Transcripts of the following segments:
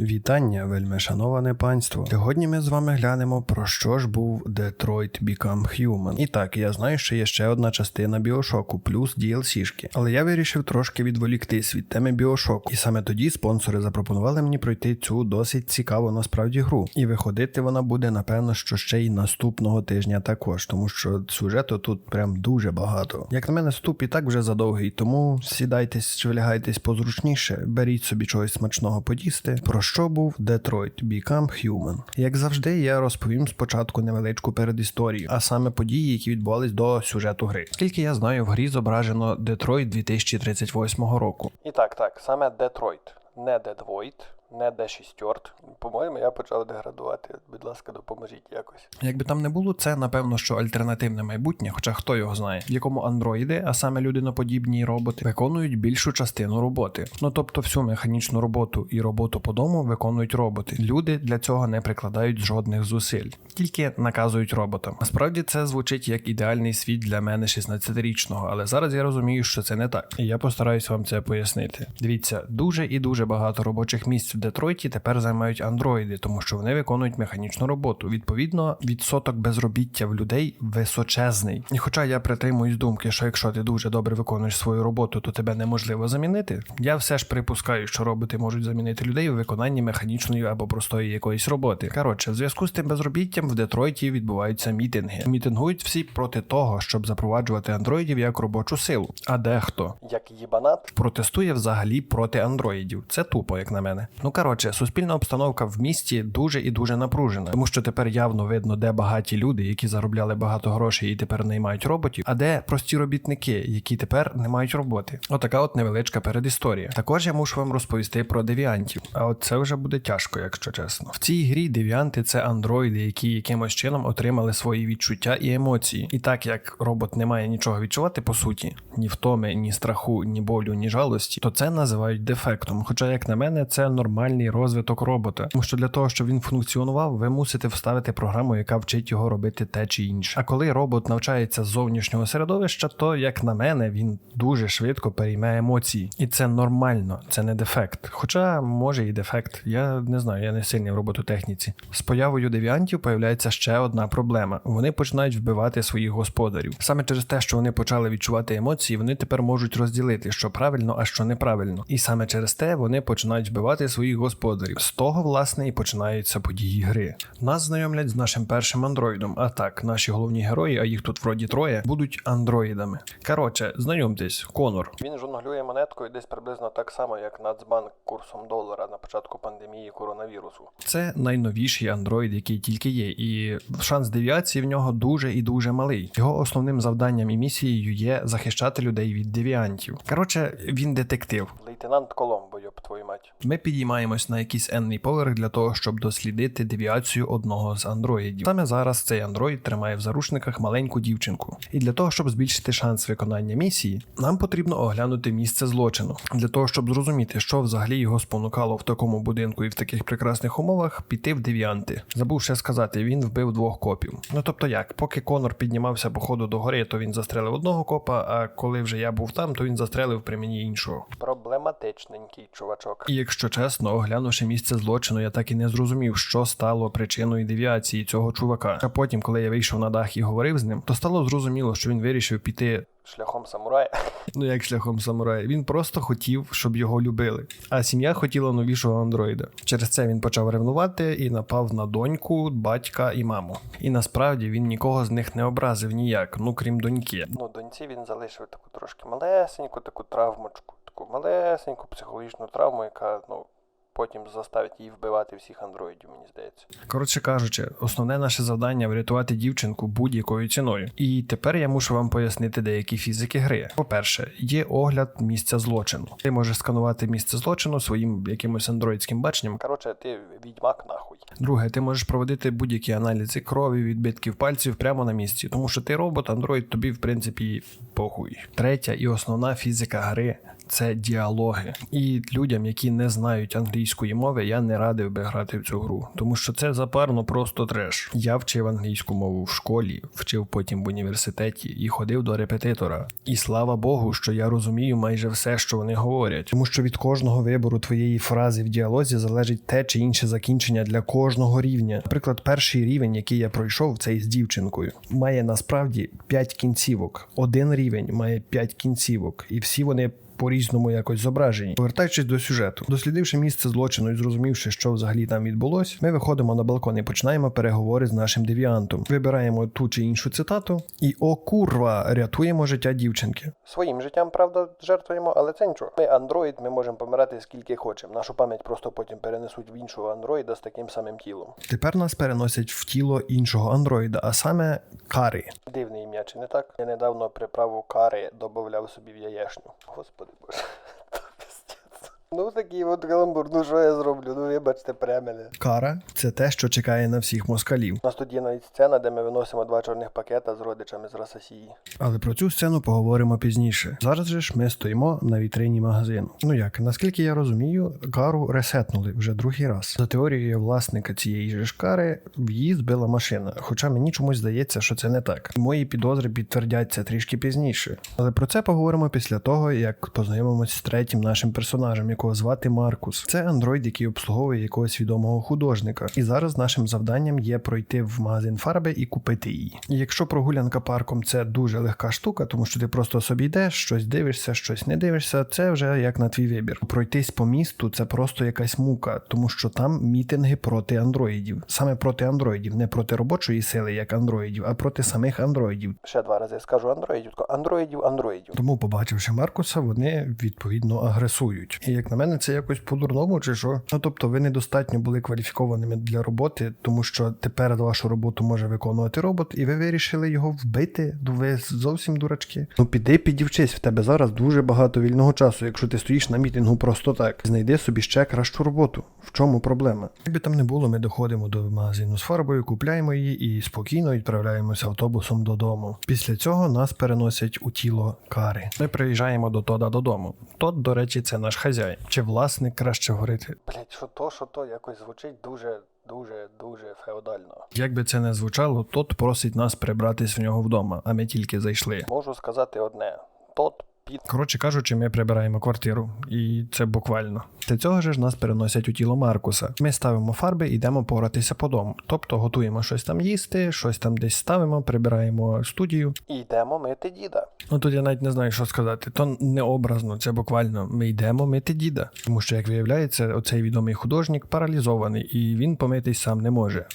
Вітання, вельми шановане панство. Сьогодні ми з вами глянемо про що ж був Detroit Become Human. І так, я знаю, що є ще одна частина Біошоку, плюс DLC-шки. Але я вирішив трошки відволіктись від теми Біошоку. І саме тоді спонсори запропонували мені пройти цю досить цікаву насправді гру. І виходити вона буде, напевно, що ще й наступного тижня також, тому що сюжету тут прям дуже багато. Як на мене, ступ і так вже задовгий, тому сідайтесь чи вилягайтесь позручніше, беріть собі чогось смачного подісти. Про що був Детройт Become Human? Як завжди, я розповім спочатку невеличку передісторію, а саме події, які відбувались до сюжету гри. Скільки я знаю, в грі зображено Детройт 2038 року. І так, так, саме Детройт, не Дедвойт, не Де-шістьорт. По-моєму, я почав деградувати. Будь ласка, допоможіть якось. Якби там не було, це напевно, що альтернативне майбутнє, хоча хто його знає, в якому андроїди, а саме людиноподібні роботи, виконують більшу частину роботи. Ну тобто всю механічну роботу і роботу по дому виконують роботи. Люди для цього не прикладають жодних зусиль, тільки наказують роботам. Насправді це звучить як ідеальний світ для мене 16-річного, але зараз я розумію, що це не так, і я постараюсь вам це пояснити. Дивіться, дуже і дуже багато робочих місць Детройті тепер займають андроїди, тому що вони виконують механічну роботу. Відповідно, відсоток безробіття в людей височезний. І хоча я притримуюсь думки, що якщо ти дуже добре виконуєш свою роботу, то тебе неможливо замінити. Я все ж припускаю, що роботи можуть замінити людей у виконанні механічної або простої якоїсь роботи. Коротше, в зв'язку з тим безробіттям в Детройті відбуваються мітинги. Мітингують всі проти того, щоб запроваджувати андроїдів як робочу силу. А дехто Як їбанат, протестує взагалі проти андроїдів. Це тупо, як на мене. Ну коротше, суспільна обстановка в місті дуже і дуже напружена, тому що тепер явно видно, де багаті люди, які заробляли багато грошей і тепер наймають роботів, а де прості робітники, які тепер не мають роботи. Отака от невеличка передісторія. Також я мушу вам розповісти про девіантів. А от це вже буде тяжко, якщо чесно. В цій грі девіанти це андроїди, які якимось чином отримали свої відчуття і емоції. І так як робот не має нічого відчувати по суті, ні втоми, ні страху, ні болю, ні жалості, то це називають дефектом. Хоча, як на мене, це нормальний розвиток робота. Тому що для того, щоб він функціонував, ви мусите вставити програму, яка вчить його робити те чи інше. А коли робот навчається з зовнішнього середовища, то як на мене, він дуже швидко перейме емоції, і це нормально, це не дефект. Хоча може і дефект. Я не знаю, я не сильний в робототехніці. З появою девіантів появляється ще одна проблема: вони починають вбивати своїх господарів. Саме через те, що вони почали відчувати емоції, вони тепер можуть розділити, що правильно, а що неправильно. І саме через те вони починають вбивати своїх господарів. З того, власне, і починаються події гри. Нас знайомлять з нашим першим андроїдом. А так, наші головні герої, а їх тут вроді троє, будуть андроїдами. Коротше, знайомтесь, Конор. він жонглює монеткою десь приблизно так само, як Нацбанк курсом долара на початку пандемії коронавірусу. Це найновіший андроїд, який тільки є, і шанс девіації в нього дуже і дуже малий. Його основним завданням і місією є захищати людей від девіантів. Коротше, він детектив. Лейтенант Коломбо, йоп твою мать. Ми підіймаємось на якийсь енний поверх для того, щоб дослідити девіацію одного з андроїдів. Саме зараз цей андроїд тримає в заручниках маленьку дівчинку. І для того, щоб збільшити шанс виконання місії, нам потрібно оглянути місце злочину для того, щоб зрозуміти, що взагалі його спонукало в такому будинку і в таких прекрасних умовах піти в девіанти. Забув ще сказати, він вбив двох копів. Ну тобто як, поки Конор піднімався по ходу до гори, то він застрелив одного копа. А коли вже я був там, то він застрелив при мені іншого. Проблематичненький чувачок. І якщо чесно, оглянувши місце злочину, я так і не зрозумів, що стало причиною девіації цього чувака. А потім, коли я вийшов на дах і говорив з ним, то стало зрозуміло, що він вирішив піти. Шляхом самурая. Ну як шляхом самурая, він просто хотів, щоб його любили. А сім'я хотіла новішого андроїда. Через це він почав ревнувати і напав на доньку, батька і маму. І насправді він нікого з них не образив ніяк, ну крім доньки. Ну, доньці він залишив таку трошки малесеньку, таку травмочку, таку малесеньку психологічну травму, яка, ну, потім заставить її вбивати всіх андроїдів, мені здається. Коротше кажучи, основне наше завдання врятувати дівчинку будь-якою ціною. І тепер я мушу вам пояснити деякі фізики гри. По-перше, є огляд місця злочину. Ти можеш сканувати місце злочину своїм якимось андроїдським баченням. Коротше, ти відьмак нахуй. Друге, ти можеш проводити будь-які аналізи крові, відбитків пальців прямо на місці, тому що ти робот, андроїд тобі в принципі похуй. Третя і основна фізика гри це діалоги. І людям, які не знають англійської мови, я не радив би грати в цю гру, тому що це запарно просто треш. Я вчив англійську мову в школі, вчив потім в університеті і ходив до репетитора. І слава Богу, що я розумію майже все, що вони говорять, тому що від кожного вибору твоєї фрази в діалозі залежить те чи інше закінчення для кожного рівня. Наприклад, перший рівень, який я пройшов, цей з дівчинкою, має насправді 5 кінцівок. Один рівень має 5 кінцівок, і всі вони. По-різному якось зображені. Повертаючись до сюжету, дослідивши місце злочину і зрозумівши, що взагалі там відбулось, ми виходимо на балкон і починаємо переговори з нашим девіантом. Вибираємо ту чи іншу цитату, і о курва, рятуємо життя дівчинки. Своїм життям, правда, жертвуємо, але це нічого. Ми андроїд, ми можемо помирати скільки хочемо. Нашу пам'ять просто потім перенесуть в іншого андроїда з таким самим тілом. Тепер нас переносять в тіло іншого андроїда, а саме Кари. Дивне ім'я, чи не так? Я недавно приправу кари додавав собі в яєшню. Господи pues, Ну такий от каламбур, ну що я зроблю? Ну вибачте, пре мене. Кара це те, що чекає на всіх москалів. У нас тут є навіть сцена, де ми виносимо два чорних пакета з родичами з Рососії. Але про цю сцену поговоримо пізніше. Зараз же ж ми стоїмо на вітрині магазину. Ну як, наскільки я розумію, кару ресетнули вже другий раз. За теорією власника цієї же ж кари, в її збила машина. Хоча мені чомусь здається, що це не так. Мої підозри підтвердяться трішки пізніше. Але про це поговоримо після того, як познайомимось з третім нашим персонажем, якого звати Маркус. Це андроїд, який обслуговує якогось відомого художника. І зараз нашим завданням є пройти в магазин фарби і купити її. І якщо прогулянка парком це дуже легка штука, тому що ти просто собі йдеш, щось дивишся, щось не дивишся, це вже як на твій вибір. Пройтись по місту це просто якась мука, тому що там мітинги проти андроїдів, саме проти андроїдів, не проти робочої сили, як андроїдів, а проти самих андроїдів. Ще два рази скажу андроїдів, андроїдів, андроїдів. Тому, побачивши Маркуса, вони відповідно агресують. І як на мене, це якось по-дурному, чи що? Ну тобто, ви недостатньо були кваліфікованими для роботи, тому що тепер вашу роботу може виконувати робот, і ви вирішили його вбити. Ну ви зовсім дурачки. Ну піди підівчись, в тебе зараз дуже багато вільного часу, якщо ти стоїш на мітингу просто так. Знайди собі ще кращу роботу. В чому проблема? Якби там не було, ми доходимо до магазину з фарбою, купляємо її і спокійно відправляємося автобусом додому. Після цього нас переносять у тіло кари. Ми приїжджаємо до Тода додому. Тод, до речі, це наш хазяїн. Чи власник краще говорити? Блять, що то, що то якось звучить дуже, дуже, дуже феодально. Як би це не звучало, тот просить нас прибратись в нього вдома, а ми тільки зайшли. Можу сказати одне: тот Коротше кажучи, ми прибираємо квартиру, і це буквально. Для цього ж нас переносять у тіло Маркуса. Ми ставимо фарби і йдемо поратися по дому. Тобто готуємо щось там їсти, щось там десь ставимо, прибираємо студію. і йдемо мити діда. Ну тут я навіть не знаю, що сказати. То не образно, це буквально ми йдемо мити діда. Тому що, як виявляється, оцей відомий художник паралізований, і він помитись сам не може.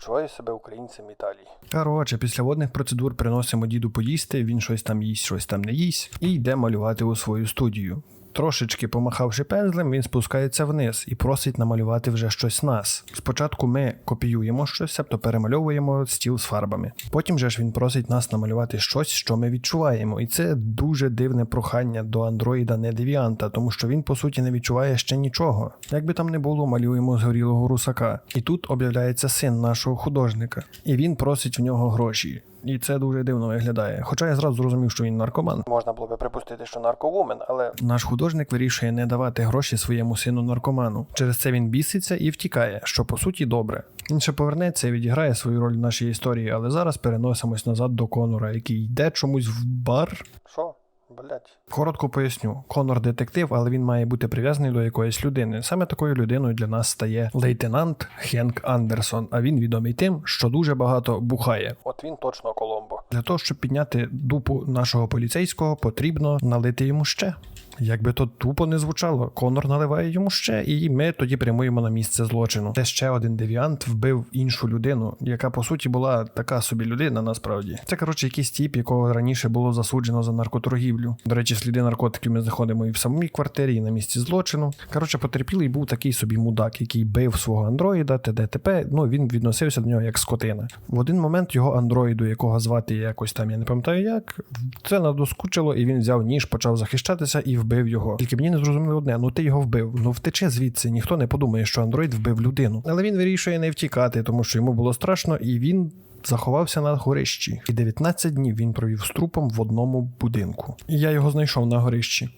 Почуваю себе українцем Італії. Коротше, після водних процедур приносимо діду поїсти, він щось там їсть, щось там не їсть, і йде малювати у свою студію. Трошечки помахавши пензлем, він спускається вниз і просить намалювати вже щось нас. Спочатку ми копіюємо щось, тобто перемальовуємо стіл з фарбами. Потім же ж він просить нас намалювати щось, що ми відчуваємо. І це дуже дивне прохання до андроїда не девіанта, тому що він по суті не відчуває ще нічого. Як би там не було, малюємо згорілого русака. І тут об'являється син нашого художника, і він просить в нього гроші. І це дуже дивно виглядає. Хоча я зразу зрозумів, що він наркоман. Можна було би припустити, що нарковумен, але Наш художник вирішує не давати гроші своєму сину наркоману. Через це він біситься і втікає, що по суті добре. Він ще повернеться і відіграє свою роль в нашій історії, але зараз переносимось назад до Конора, який йде чомусь в бар. що? Блять. Коротко поясню: Конор детектив, але він має бути прив'язаний до якоїсь людини. Саме такою людиною для нас стає лейтенант Хенк Андерсон. А він відомий тим, що дуже багато бухає. От він точно Коломбо. Для того, щоб підняти дупу нашого поліцейського, потрібно налити йому ще. Як би то тупо не звучало, Конор наливає йому ще, і ми тоді прямуємо на місце злочину. Це ще один девіант вбив іншу людину, яка по суті була така собі людина, насправді. Це коротше якийсь тіп, якого раніше було засуджено за наркоторгівлю. До речі, сліди наркотиків ми знаходимо і в самій квартирі, і на місці злочину. Коротше, потерпілий був такий собі мудак, який бив свого андроїда, ТДТП. Ну він відносився до нього як скотина. В один момент його андроїду, якого звати якось там, я не пам'ятаю як, це надоскучило, і він взяв ніж, почав захищатися і вбив його. Тільки мені не зрозуміло одне: ну ти його вбив. Ну втече звідси, ніхто не подумає, що андроїд вбив людину. Але він вирішує не втікати, тому що йому було страшно, і він. Заховався на горищі, і 19 днів він провів з трупом в одному будинку. І я його знайшов на горищі.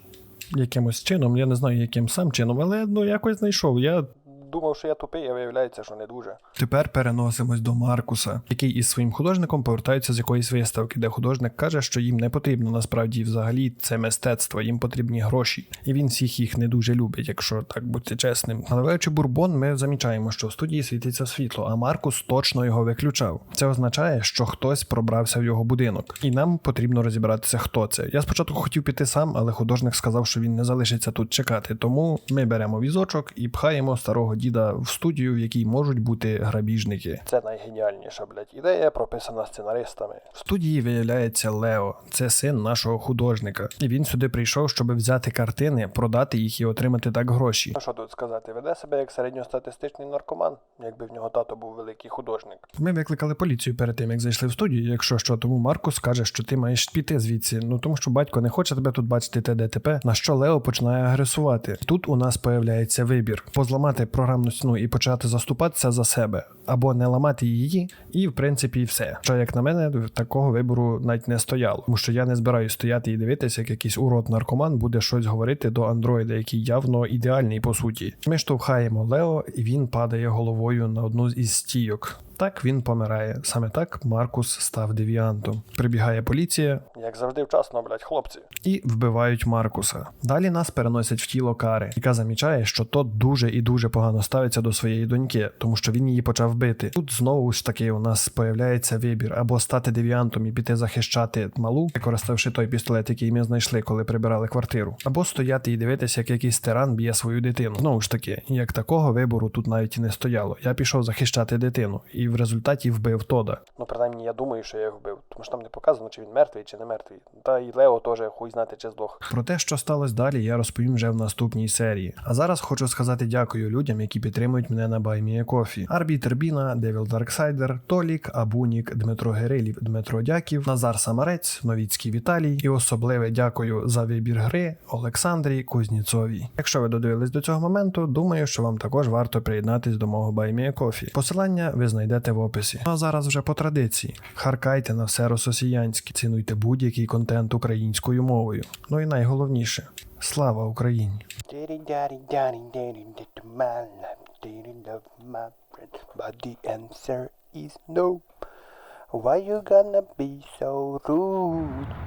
якимось чином. Я не знаю, яким сам чином, але ну якось знайшов. Я Думав, що я тупий, а виявляється, що не дуже. Тепер переносимось до Маркуса, який із своїм художником повертається з якоїсь виставки, де художник каже, що їм не потрібно насправді взагалі це мистецтво, їм потрібні гроші, і він всіх їх не дуже любить, якщо так бути чесним. Наливаючи бурбон, ми замічаємо, що в студії світиться світло, а Маркус точно його виключав. Це означає, що хтось пробрався в його будинок, і нам потрібно розібратися, хто це. Я спочатку хотів піти сам, але художник сказав, що він не залишиться тут чекати. Тому ми беремо візочок і пхаємо старого діда в студію, в якій можуть бути грабіжники. Це найгеніальніша, блядь, ідея прописана сценаристами. В студії виявляється Лео, це син нашого художника, і він сюди прийшов, щоб взяти картини, продати їх і отримати так гроші. Ну що тут сказати, веде себе як середньостатистичний наркоман, якби в нього тато був великий художник. Ми викликали поліцію перед тим, як зайшли в студію. Якщо що, тому Маркус каже, що ти маєш піти звідси. Ну тому що батько не хоче тебе тут бачити ТДТП, на що Лео починає агресувати. Тут у нас появляється вибір: позламати програмну стіну і почати заступатися за себе, або не ламати її, і в принципі все. Що як на мене, такого вибору навіть не стояло, тому що я не збираюсь стояти і дивитися, як якийсь урод наркоман буде щось говорити до андроїда, який явно ідеальний по суті. Ми штовхаємо Лео, і він падає головою на одну із стійок. Так він помирає. Саме так Маркус став девіантом. Прибігає поліція Як завжди вчасно, блядь, хлопці. і вбивають Маркуса. Далі нас переносять в тіло Кари, яка замічає, що тот дуже і дуже погано ставиться до своєї доньки, тому що він її почав бити. Тут знову ж таки у нас появляється вибір або стати девіантом і піти захищати малу, використавши той пістолет, який ми знайшли, коли прибирали квартиру, або стояти і дивитися, як якийсь тиран б'є свою дитину. Знову ж таки, як такого вибору тут навіть і не стояло. Я пішов захищати дитину і в результаті вбив Тода. Ну, принаймні, я думаю, що я його вбив. Тому що там не показано, чи він мертвий, чи не мертвий. Та і Лео теж хуй знати, чи здох. Про те, що сталося далі, я розповім вже в наступній серії. А зараз хочу сказати дякую людям, які підтримують мене на BuyMeACoffee. Арбітер Біна, Девіл Дарксайдер, Толік, Абунік, Дмитро Герилів, Дмитро Дяків, Назар Самарець, Новіцький Віталій і особливе дякую за вибір гри Олександрі Кузніцовій. Якщо ви додивились до цього моменту, думаю, що вам також варто приєднатись до мого BuyMeACoffee. Посилання ви знайдете в описі. Ну а зараз вже по традиції. Харкайте на все рососіянське, цінуйте будь-який контент українською мовою. Ну і найголовніше слава Україні! Why you gonna be so rude?